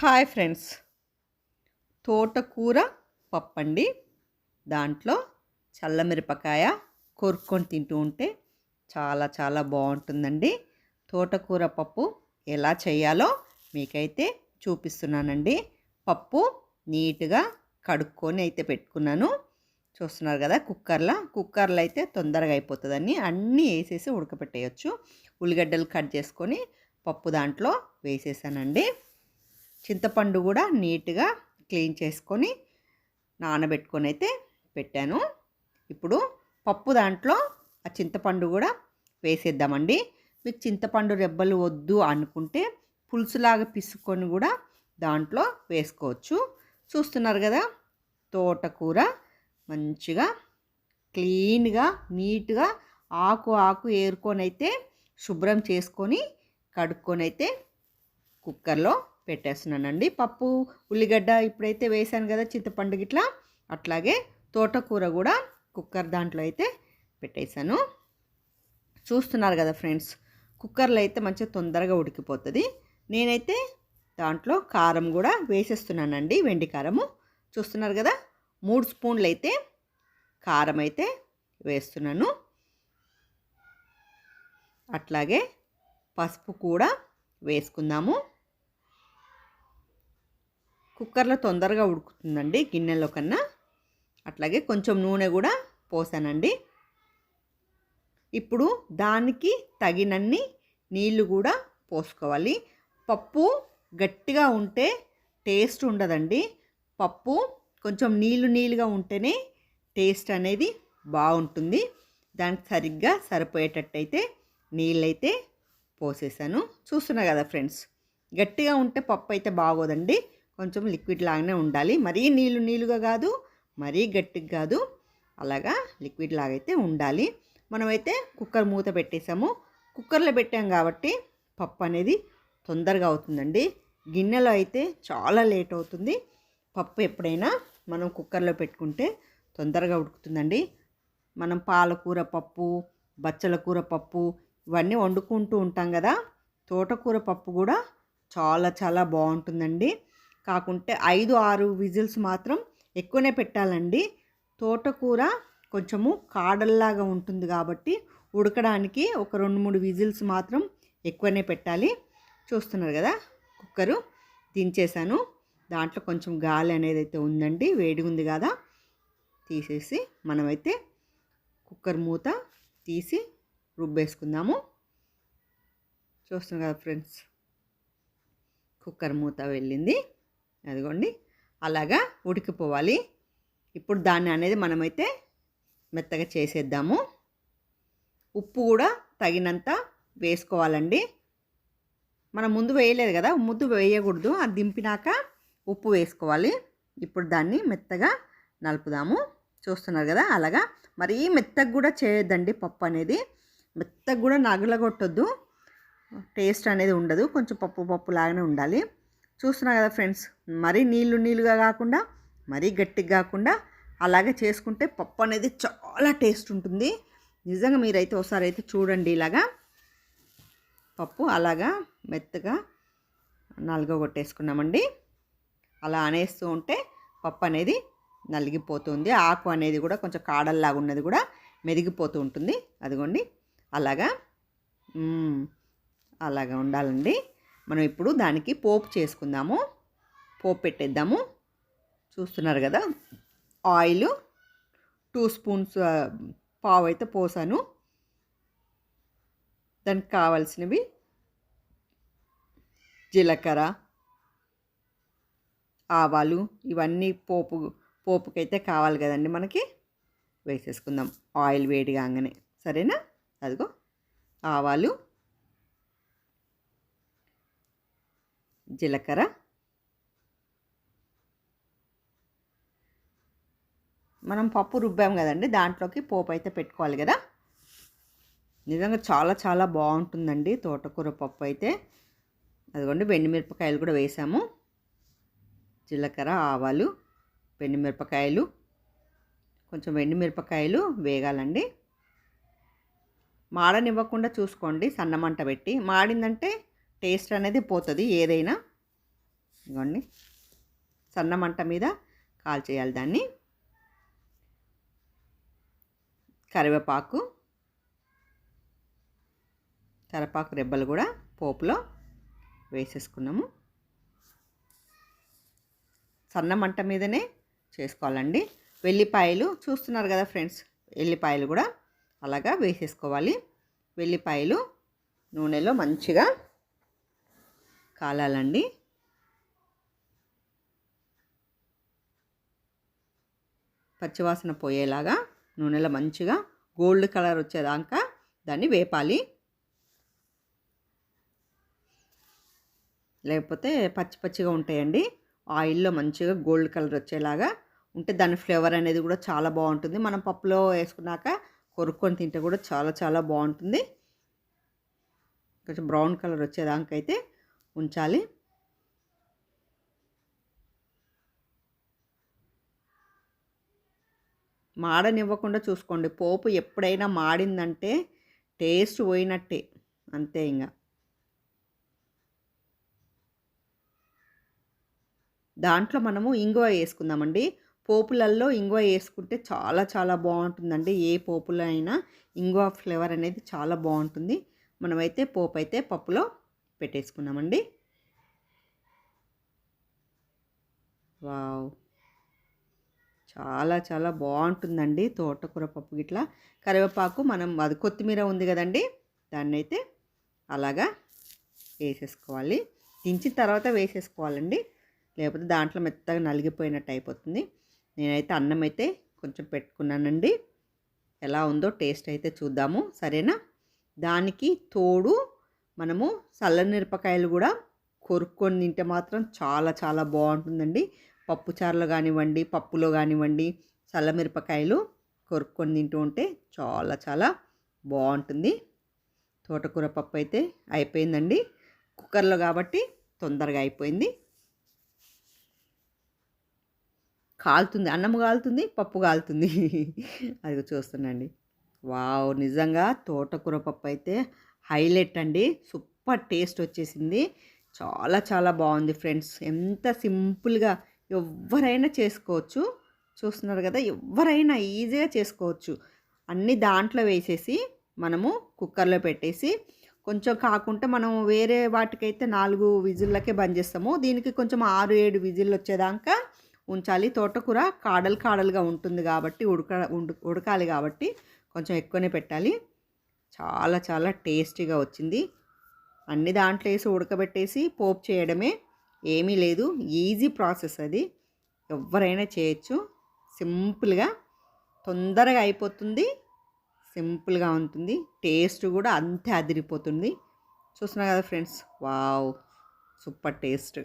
Hi friends. తోటకూర పప్పండి దాంట్లో చల్లమిరపకాయ కొరుక్కొని తింటూ ఉంటే చాలా చాలా బాగుంటుందండి. తోటకూర పప్పు ఎలా చేయాలో మీకైతే చూపిస్తున్నానండి. పప్పు నీట్గా కడుక్కొని అయితే పెట్టుకున్నాను. చూస్తున్నారు కదా కుక్కర్లో? కుక్కర్లో అయితే తొందరగా అయిపోతుందని అన్నీ వేసేసి ఉడకపెట్టేయచ్చు. ఉల్లిగడ్డలు కట్ చేసుకొని పప్పు దాంట్లో వేసేసానండి. చింతపండు కూడా నీట్గా క్లీన్ చేసుకొని నానబెట్టుకొని అయితే పెట్టాను. ఇప్పుడు పప్పు దాంట్లో ఆ చింతపండు కూడా వేసేద్దామండి. మీకు చింతపండు రెబ్బలు వద్దు అనుకుంటే పులుసులాగా పిసుకొని కూడా దాంట్లో వేసుకోవచ్చు. చూస్తున్నారు కదా తోటకూర మంచిగా క్లీన్గా నీట్గా ఆకు ఆకు ఏరుకొని అయితే శుభ్రం చేసుకొని కడుక్కొని అయితే కుక్కర్లో పెట్టేస్తున్నానండి. పప్పు ఉల్లిగడ్డ ఇప్పుడైతే వేసాను కదా చింతపండు గిట్లా. అట్లాగే తోటకూర కూడా కుక్కర్ దాంట్లో అయితే పెట్టేశాను. చూస్తున్నారు కదా ఫ్రెండ్స్ కుక్కర్లో అయితే మంచిగా తొందరగా ఉడికిపోతుంది. నేనైతే దాంట్లో కారం కూడా వేసేస్తున్నానండి వెండి కారము. చూస్తున్నారు కదా మూడు స్పూన్లు అయితే కారం అయితే వేస్తున్నాను. అట్లాగే పసుపు కూడా వేసుకుందాము. కుక్కర్లో తొందరగా ఉడుకుతుందండి గిన్నెలో కన్నా. అట్లాగే కొంచెం నూనె కూడా పోసానండి. ఇప్పుడు దానికి తగినన్ని నీళ్ళు కూడా పోసుకోవాలి. పప్పు గట్టిగా ఉంటే టేస్ట్ ఉండదండి. పప్పు కొంచెం నీళ్ళు నీళ్ళుగా ఉంటేనే టేస్ట్ అనేది బాగుంటుంది. దానికి సరిగ్గా సరిపోయేటట్టయితే నీళ్ళైతే పోసేసాను. చూస్తున్నా కదా ఫ్రెండ్స్ గట్టిగా ఉంటే పప్పు అయితే బాగోదండి. కొంచెం లిక్విడ్ లాగానే ఉండాలి. మరీ నీళ్ళు నీళ్ళుగా కాదు మరీ గట్టిగా కాదు. అలాగా లిక్విడ్ లాగైతే ఉండాలి. మనమైతే కుక్కర్ మూత పెట్టేసాము కుక్కర్లో పెట్టాం కాబట్టి పప్పు అనేది తొందరగా అవుతుందండి. గిన్నెలో అయితే చాలా లేట్ అవుతుంది. పప్పు ఎప్పుడైనా మనం కుక్కర్లో పెట్టుకుంటే తొందరగా ఉడుకుతుందండి. మనం పాలకూర పప్పు బచ్చల కూర పప్పు ఇవన్నీ వండుకుంటూ ఉంటాం కదా. తోటకూర పప్పు కూడా చాలా చాలా బాగుంటుందండి. కాకుంటే ఐదు ఆరు విజిల్స్ మాత్రం ఎక్కువనే పెట్టాలండి. తోటకూర కొంచెము కాడల్లాగా ఉంటుంది కాబట్టి ఉడకడానికి ఒక రెండు మూడు విజిల్స్ మాత్రం ఎక్కువనే పెట్టాలి. చూస్తున్నారు కదా కుక్కరు దించేసాను దాంట్లో కొంచెం గాలి అనేది అయితే ఉందండి వేడి ఉంది కదా. తీసేసి మనమైతే కుక్కర్ మూత తీసి రుబ్బేసుకుందాము. చూస్తున్నారు కదా ఫ్రెండ్స్ కుక్కర్ మూత వెళ్ళింది. అదిగోండి. అలాగా ఉడికిపోవాలి. ఇప్పుడు దాన్ని అనేది మనమైతే మెత్తగా చేసేద్దాము. ఉప్పు కూడా తగినంత వేసుకోవాలండి. మనం ముందు వేయలేదు కదా ముందు వేయకూడదు. అది దింపినాక ఉప్పు వేసుకోవాలి. ఇప్పుడు దాన్ని మెత్తగా నలుపుదాము. చూస్తున్నారు కదా అలాగా. మరీ మెత్తగా కూడా చేయొద్దండి పప్పు అనేది. మెత్తగా కూడా నగలగొట్టొద్దు. టేస్ట్ అనేది ఉండదు. కొంచెం పప్పు పప్పు లాగానే ఉండాలి. చూస్తున్నా కదా ఫ్రెండ్స్ మరీ నీళ్ళు నీళ్ళుగా కాకుండా మరీ గట్టిగా కాకుండా అలాగే చేసుకుంటే పప్పు అనేది చాలా టేస్ట్ ఉంటుంది. నిజంగా మీరైతే ఒకసారి అయితే చూడండి ఇలాగా. పప్పు అలాగా మెత్తగా నలగొట్టేసుకున్నామండి అలా అనేస్తూ ఉంటే పప్పు అనేది నలిగిపోతుంది. ఆకు అనేది కూడా కొంచెం కాడల్లాగా ఉన్నది కూడా మెరిగిపోతూ ఉంటుంది. అదిగోండి అలాగా. అలాగా ఉండాలండి. మనం ఇప్పుడు దానికి పోపు చేసుకుందాము. పోపు పెట్టేద్దాము. చూస్తున్నారు కదా? ఆయిల్ టూ స్పూన్స్ పావు అయితే పోసాను. దానికి కావాల్సినవి జీలకర్ర ఆవాలు ఇవన్నీ పోపు పోపుకైతే కావాలి కదండి మనకి. వేసేసుకుందాం. ఆయిల్ వేడి కాగానే సరేనా? అదిగో ఆవాలు జీలకర్ర. మనం పప్పు రుబ్బాం కదండి దాంట్లోకి పోపు అయితే పెట్టుకోవాలి కదా. నిజంగా చాలా చాలా బాగుంటుందండి తోటకూర పప్పు అయితే. అదిగోండి మిరపకాయలు కూడా వేసాము. జీలకర్ర ఆవాలు మిరపకాయలు కొంచెం మిరపకాయలు వేగాలండి. మాడనివ్వకుండా చూసుకోండి సన్నమంట పెట్టి. మాడిందంటే టేస్ట్ అనేది పోతుంది ఏదైనా. ఇదిగోండి. సన్న మంట మీద కాల్చేయాలి దాన్ని. కరివేపాకు. కరివేపాకు రెబ్బలు కూడా పోపులో వేసేసుకున్నాము. సన్న మంట మీదనే చేసుకోవాలండి. వెల్లిపాయలు చూస్తున్నారు కదా ఫ్రెండ్స్ వెల్లిపాయలు కూడా అలాగా వేసేసుకోవాలి. వెల్లిపాయలు నూనెలో మంచిగా కాలాలండి. పచ్చివాసన పోయేలాగా నూనెలో మంచిగా గోల్డ్ కలర్ వచ్చేదాకా దాన్ని వేపాలి. లేకపోతే పచ్చి పచ్చిగా ఉంటాయండి. ఆయిల్లో మంచిగా గోల్డ్ కలర్ వచ్చేలాగా ఉంటే దాని ఫ్లేవర్ అనేది కూడా చాలా బాగుంటుంది. మనం పప్పులో వేసుకున్నాక కొరుక్కొని తింటే కూడా చాలా చాలా బాగుంటుంది. కొంచెం బ్రౌన్ కలర్ వచ్చేదానికైతే ఉంచాలి. మాడనివ్వకుండా చూసుకోండి. పోపు ఎప్పుడైనా మాడిందంటే టేస్ట్ పోయినట్టే. అంతే ఇంకా దాంట్లో మనము ఇంగువ వేసుకుందామండి. పోపులల్లో ఇంగువ వేసుకుంటే చాలా చాలా బాగుంటుందండి. ఏ పోపులో అయినా ఇంగువ ఫ్లేవర్ అనేది చాలా బాగుంటుంది. మనమైతే పోపు అయితే పప్పులో పెట్టేసుకున్నామండి వావ్. చాలా చాలా బాగుంటుందండి తోటకూర పప్పు గిట్లా. కరివేపాకు మనం అది కొత్తిమీర ఉంది కదండి దాన్ని అయితే అలాగా వేసేసుకోవాలి. దించిన తర్వాత వేసేసుకోవాలండి. లేకపోతే దాంట్లో మెత్తగా నలిగిపోయినట్టు అయిపోతుంది. నేనైతే అన్నం అయితే కొంచెం పెట్టుకున్నానండి. ఎలా ఉందో టేస్ట్ అయితే చూద్దాము. సరేనా? దానికి తోడు మనము చల్లనిరపకాయలు కూడా కొరుక్కొని తింటే మాత్రం చాలా చాలా బాగుంటుందండి. పప్పుచారులు కానివ్వండి పప్పులో కానివ్వండి చల్లమిరపకాయలు కొరుక్కొని తింటూ ఉంటే చాలా చాలా బాగుంటుంది. తోటకూర పప్పు అయితే అయిపోయిందండి. కుక్కర్లో కాబట్టి తొందరగా అయిపోయింది. కాలుతుంది అన్నం కాలుతుంది పప్పు కాలుతుంది. అది చూస్తున్నాండి. వావ్! నిజంగా తోటకూర పప్పు అయితే హైలైట్ అండి. సూపర్ టేస్ట్ వచ్చేసింది. చాలా చాలా బాగుంది ఫ్రెండ్స్. ఎంత సింపుల్గా ఎవరైనా చేసుకోవచ్చు. చూస్తున్నారు కదా ఎవరైనా ఈజీగా చేసుకోవచ్చు. అన్నీ దాంట్లో వేసేసి మనము కుక్కర్లో పెట్టేసి కొంచెం కాకుండా మనం వేరే వాటికైతే నాలుగు విజిల్లకే బంద్ చేస్తాము. దీనికి కొంచెం ఆరు ఏడు విజిల్లు వచ్చేదాకా ఉంచాలి. తోటకూర కాడలు కాడలుగా ఉంటుంది కాబట్టి ఉడక ఉడకాలి కాబట్టి కొంచెం ఎక్కువనే పెట్టాలి. చాలా చాలా టేస్టీగా వచ్చింది. అన్ని దాంట్లో వేసి ఉడకబెట్టేసి పోపు చేయడమే ఏమీ లేదు. ఈజీ ప్రాసెస్ అది. ఎవరైనా చేయొచ్చు. సింపుల్గా తొందరగా అయిపోతుంది. సింపుల్గా ఉంటుంది. టేస్ట్ కూడా అంతే అదిరిపోతుంది. చూస్తున్నా కదా ఫ్రెండ్స్? వావ్! Super taste.